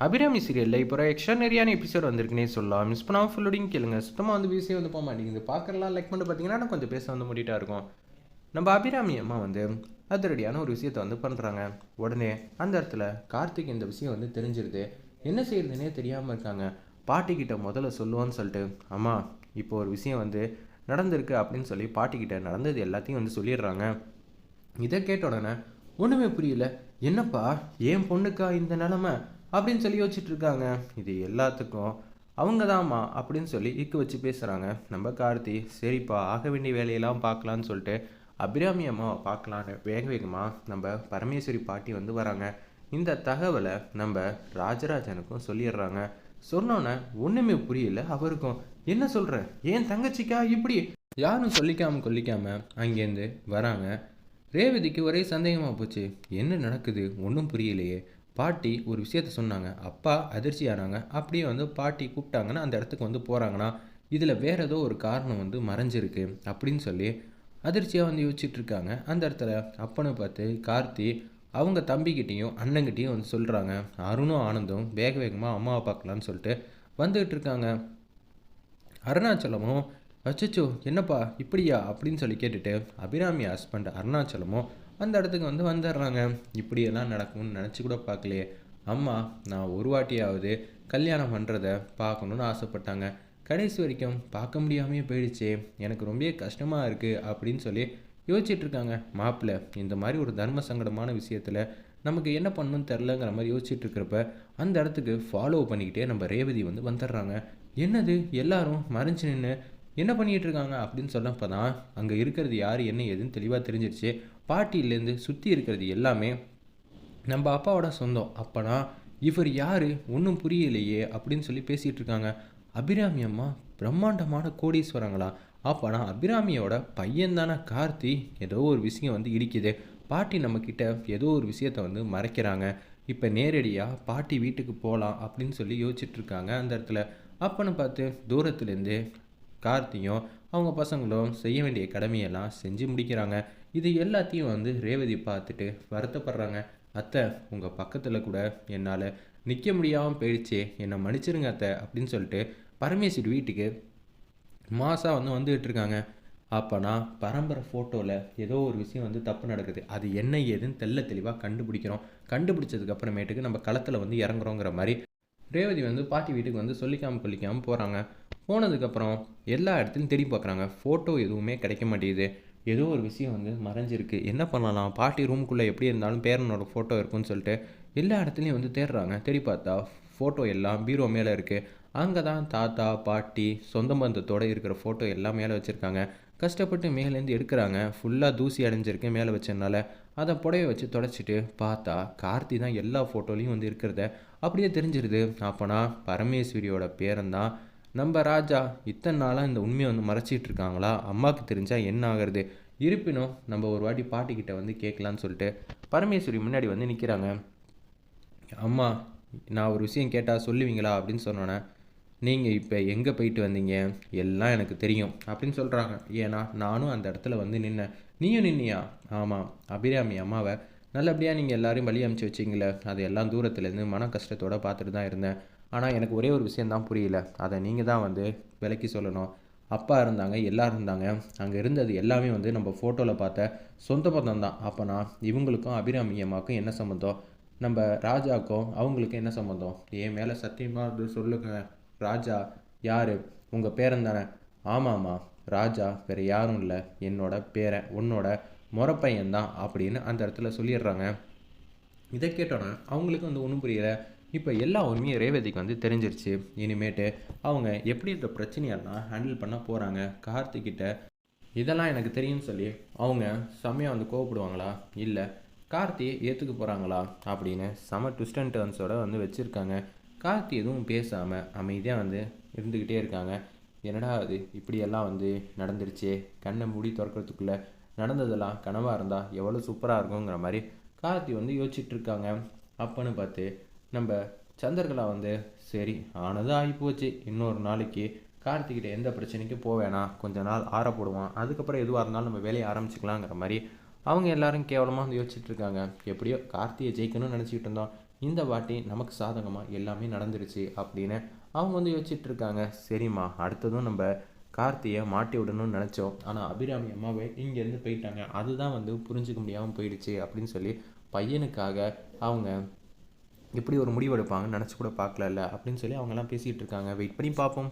அபிராமி சீரியலில் இப்போ எக்ஸ்ட்ரானரியான எபிசோட் வந்திருக்குனே சொல்லலாம். மிஸ் பண்ணாமல் ஃபுல்லோடையும் கேளுங்க. சுத்தமாக வந்து வீசியே வந்து போக மாட்டேங்குது. பார்க்கலாம் லைக் பண்ணி பார்த்தீங்கன்னா கொஞ்சம் பேச வந்து முடிட்டா இருக்கும். நம்ம அபிராமி அம்மா வந்து அதிரடியான ஒரு விஷயத்தை வந்து பண்ணுறாங்க உடனே அந்த இடத்துல கார்த்திக் இந்த விஷயம் வந்து தெரிஞ்சிருது. என்ன செய்யறதுனே தெரியாமல் இருக்காங்க. பாட்டிக்கிட்ட முதல்ல சொல்லுவான்னு சொல்லிட்டு அம்மா இப்போ ஒரு விஷயம் வந்து நடந்திருக்கு அப்படின்னு சொல்லி பாட்டிக்கிட்ட நடந்தது எல்லாத்தையும் வந்து சொல்லிடுறாங்க. இதை கேட்ட உடனே ஒன்றுமே புரியல. என்னப்பா? என் பொண்ணுக்கா இந்த நிலமை? அப்படின்னு சொல்லி யோசிச்சுட்டு இருக்காங்க இது எல்லாத்துக்கும் அவங்க தாம்மா அப்படின்னு சொல்லி இக்கு வச்சு பேசுகிறாங்க நம்ம கார்த்தி சரிப்பா ஆக வேண்டிய வேலையெல்லாம் பார்க்கலான்னு சொல்லிட்டு அபிராமி அம்மாவை பார்க்கலான்னு வேக வேகமாக நம்ம பரமேஸ்வரி பாட்டி வந்து வராங்க. இந்த தகவலை நம்ம ராஜராஜனுக்கும் சொல்லிடுறாங்க. சொன்னோன்னே ஒன்றுமே புரியல அவருக்கும். என்ன சொல்கிற ஏன் தங்கச்சிக்கா இப்படி? யாரும் சொல்லிக்காம கொல்லிக்காம அங்கேருந்து வராங்க. ரேவதிக்கு ஒரே சந்தேகமாக போச்சு. என்ன நடக்குது? ஒன்றும் புரியலையே. பாட்டி ஒரு விஷயத்த சொன்னாங்க. அப்பா அதிர்ச்சி ஆனாங்க அப்படியே வந்து பாட்டி கூப்பிட்டாங்கன்னா அந்த இடத்துக்கு வந்து போகிறாங்கன்னா இதில் வேற ஏதோ ஒரு காரணம் வந்து மறைஞ்சிருக்கு அப்படின்னு சொல்லி அதிர்ச்சியாக வந்து யோசிச்சுட்ருக்காங்க அந்த இடத்துல அப்பனை பார்த்து கார்த்தி அவங்க தம்பிக்கிட்டேயும் அண்ணங்கிட்டேயும் வந்து சொல்கிறாங்க அருணும் ஆனந்தும் வேக வேகமாக அம்மாவை பார்க்கலான்னு சொல்லிட்டு வந்துகிட்டு இருக்காங்க. அருணாச்சலமும் அச்சோ என்னப்பா இப்படியா? அப்படின்னு சொல்லி கேட்டுட்டு அபிராமி ஹஸ்பண்ட் அருணாச்சலமும் அந்த இடத்துக்கு வந்து வந்துடுறாங்க. இப்படியெல்லாம் நடக்கும்னு நினச்சி கூட பார்க்கலையே. அம்மா நான் ஒரு வாட்டியாவது கல்யாணம் பண்ணுறத பார்க்கணுன்னு ஆசைப்பட்டாங்க. கடைசி வரைக்கும் பார்க்க முடியாமையே போயிடுச்சே. எனக்கு ரொம்ப கஷ்டமாக இருக்குது அப்படின்னு சொல்லி யோசிச்சுட்டு இருக்காங்க. மாப்பிள்ளை இந்த மாதிரி ஒரு தர்ம சங்கடமான விஷயத்தில் நமக்கு என்ன பண்ணணும்னு தெரிலங்கிற மாதிரி யோசிச்சுட்டு இருக்கிறப்ப அந்த இடத்துக்கு ஃபாலோ பண்ணிக்கிட்டே நம்ம ரேவதி வந்து வந்துடுறாங்க. என்னது? எல்லாரும் மறைஞ்சு நின்று என்ன பண்ணிகிட்டு இருக்காங்க அப்படின்னு சொன்னப்போ தான் அங்கே இருக்கிறது யார் என்ன ஏதுன்னு தெளிவாக தெரிஞ்சிருச்சு. பாட்டியிலேருந்து சுற்றி இருக்கிறது எல்லாமே நம்ம அப்பாவோட சொந்தம். அப்போனா இவர் யார்? ஒன்றும் புரியலையே அப்படின்னு சொல்லி பேசிகிட்டு இருக்காங்க அபிராமி அம்மா பிரம்மாண்டமான கோடீஸ்வரங்களா? அப்போனா அபிராமியோட பையன்தானே கார்த்தி? ஏதோ ஒரு விஷயம் வந்து இடிக்குது. பாட்டி நம்மக்கிட்ட ஏதோ ஒரு விஷயத்த வந்து மறைக்கிறாங்க. இப்போ நேரடியாக பாட்டி வீட்டுக்கு போகலாம் அப்படின்னு சொல்லி யோசிச்சுட்ருக்காங்க அந்த இடத்துல. அப்பன்னு பார்த்து தூரத்துலேருந்து கார்த்தியும் அவங்க பசங்களும் செய்ய வேண்டிய கடமையெல்லாம் செஞ்சு முடிக்கிறாங்க. இது எல்லாத்தையும் வந்து ரேவதி பார்த்துட்டு வருத்தப்படுறாங்க. அத்தை உங்கள் பக்கத்தில் கூட என்னால் நிற்க முடியாமல் போயிடுச்சே. என்னை மன்னிச்சிருங்க அத்தை அப்படின்னு சொல்லிட்டு பரமேஸ்வரி வீட்டுக்கு மாதம் வந்து வந்துகிட்டு இருக்காங்க. அப்போனா பரம்பரை ஃபோட்டோவில் ஏதோ ஒரு விஷயம் வந்து தப்பு நடக்குது. அது என்ன ஏதுன்னு தெல்ல தெளிவாக கண்டுபிடிக்கிறோம். கண்டுபிடிச்சதுக்கப்புறமேட்டுக்கு நம்ம களத்தில் வந்து இறங்குறோங்கிற மாதிரி ரேவதி வந்து பாட்டி வீட்டுக்கு வந்து சொல்லிக்காமல் கொல்லிக்காமல் போகிறாங்க போனதுக்கப்புறம் எல்லா இடத்துலையும் தேடி பார்க்குறாங்க ஃபோட்டோ எதுவுமே கிடைக்க மாட்டேங்குது. ஏதோ ஒரு விஷயம் வந்து மறைஞ்சிருக்கு. என்ன பண்ணலாம்? பாட்டி ரூமுக்குள்ளே எப்படி இருந்தாலும் பேரனோட ஃபோட்டோ இருக்குன்னு சொல்லிட்டு எல்லா இடத்துலையும் வந்து தேடுறாங்க. தேடி பார்த்தா ஃபோட்டோ எல்லாம் பீரோ மேலே இருக்குது அங்கே தான் தாத்தா பாட்டி சொந்த பந்தத்தோடு இருக்கிற ஃபோட்டோ எல்லாம் மேலே வச்சுருக்காங்க. கஷ்டப்பட்டு மேலேருந்து எடுக்கிறாங்க. ஃபுல்லாக தூசி அடைஞ்சிருக்கு மேலே வச்சதுனால. அதை புடவை வச்சு தொடச்சிட்டு பார்த்தா கார்த்தி தான் எல்லா ஃபோட்டோலையும் வந்து இருக்கிறத அப்படியே தெரிஞ்சிருது. அப்போனா பரமேஸ்வரியோட பேரன்தான். நம்ம ராஜா இத்தனை நாளாக இந்த உண்மையை வந்து மறைச்சிட்டு இருக்காங்களா? அம்மாவுக்கு தெரிஞ்சால் என்ன ஆகிறது? இருப்பினும் நம்ம ஒரு வாட்டி பாட்டிக்கிட்ட வந்து கேட்கலான்னு சொல்லிட்டு பரமேஸ்வரி முன்னாடி வந்து நிற்கிறாங்க அம்மா நான் ஒரு விஷயம் கேட்டால் சொல்லுவீங்களா? அப்படின்னு சொன்னோன்னே நீங்கள் இப்போ எங்கே போயிட்டு வந்தீங்க? எல்லாம் எனக்கு தெரியும். அப்படின்னு சொல்கிறாங்க ஏன்னா நானும் அந்த இடத்துல வந்து நின்னேன். நீயும் நின்னியா? ஆமாம் அபிராமி அம்மாவை நல்லபடியாக நீங்கள் எல்லாரையும் வழி அமுச்சு வச்சிங்களே. அது எல்லாம் தூரத்துலேருந்து மன கஷ்டத்தோடு பார்த்துட்டு தான் இருந்தேன். ஆனால் எனக்கு ஒரே ஒரு விஷயந்தான் புரியல. அதை நீங்கள் தான் வந்து விளக்கி சொல்லணும். அப்பா இருந்தாங்க எல்லோரும் இருந்தாங்க. அங்கே இருந்தது எல்லாமே வந்து நம்ம ஃபோட்டோவில் பார்த்த சொந்த பந்தம் தான். அப்போனா இவங்களுக்கும் அபிராமி அம்மாவுக்கும் என்ன சம்மந்தம் நம்ம ராஜாவுக்கும் அவங்களுக்கும் என்ன சம்மந்தம் என் மேலே சத்தியமாக அது ராஜா யார்? உங்கள் பேரன் தானே? ஆமாம்மா ராஜா வேறு யாரும் இல்லை. என்னோட பேரன் உன்னோட முறப்பையன் தான் அப்படின்னு அந்த இடத்துல சொல்லிடுறாங்க. இதை கேட்டோன்னே அவங்களுக்கு வந்து ஒன்றும் புரியல. இப்போ எல்லா உண்மையும் ரேவதிக்கு வந்து தெரிஞ்சிருச்சு. இனிமேட்டு அவங்க எப்படி இந்த பிரச்சனையெல்லாம் ஹேண்டில் பண்ண போகிறாங்க கார்த்திக்கிட்ட இதெல்லாம் எனக்கு தெரியும்னு சொல்லி அவங்க செம்மையாக வந்து கோவப்படுவாங்களா? இல்லை கார்த்தி ஏற்றுக்க போகிறாங்களா அப்படின்னு செம ட்விஸ்ட் அண்ட் டர்ன்ஸோட வந்து வச்சுருக்காங்க. கார்த்தி எதுவும் பேசாமல் அமைதியாக வந்து இருந்துக்கிட்டே இருக்காங்க. என்னடா அது இப்படியெல்லாம் வந்து நடந்துருச்சே. கண்ணை மூடி திறக்கிறதுக்குள்ளே நடந்ததெல்லாம் கனவாக இருந்தால் எவ்வளோ சூப்பராக இருக்குங்கிற மாதிரி கார்த்தி வந்து யோசிச்சுட்டு இருக்காங்க. அப்பன்னு பார்த்து நம்ம சந்திரகலா வந்து சரி ஆனதும் ஆகி போச்சு இன்னொரு நாளைக்கு கார்த்திகிட்ட எந்த பிரச்சனைக்கும் போக வேணாம். கொஞ்ச நாள் ஆற போடுவான். அதுக்கப்புறம் எதுவாக இருந்தாலும் நம்ம வேலையை ஆரம்பிச்சுக்கலாங்கிற மாதிரி அவங்க எல்லாரும் கேவலமாக வந்து யோசிச்சுட்டு இருக்காங்க. எப்படியோ கார்த்தியை ஜெயிக்கணும்னு நினச்சிக்கிட்டு இருந்தோம். இந்த வாட்டி நமக்கு சாதகமாக எல்லாமே நடந்துருச்சு அப்படின்னு அவங்க வந்து யோசிச்சுட்டு இருக்காங்க. சரிம்மா அடுத்ததும் நம்ம கார்த்தியை மாட்டி விடணும்னு நினச்சோம். ஆனால் அபிராமி அம்மாவே இங்கேருந்து போயிட்டாங்க. அதுதான் வந்து புரிஞ்சுக்க முடியாமல் போயிடுச்சு அப்படின்னு சொல்லி பையனுக்காக அவங்க இப்படி ஒரு முடிவு எடுப்பாங்கன்னு நினச்சி கூட பார்க்கலல்ல அப்படின்னு சொல்லி அவங்கெல்லாம் பேசிகிட்டு இருக்காங்க. வெயிட் பண்ணி பார்ப்போம்.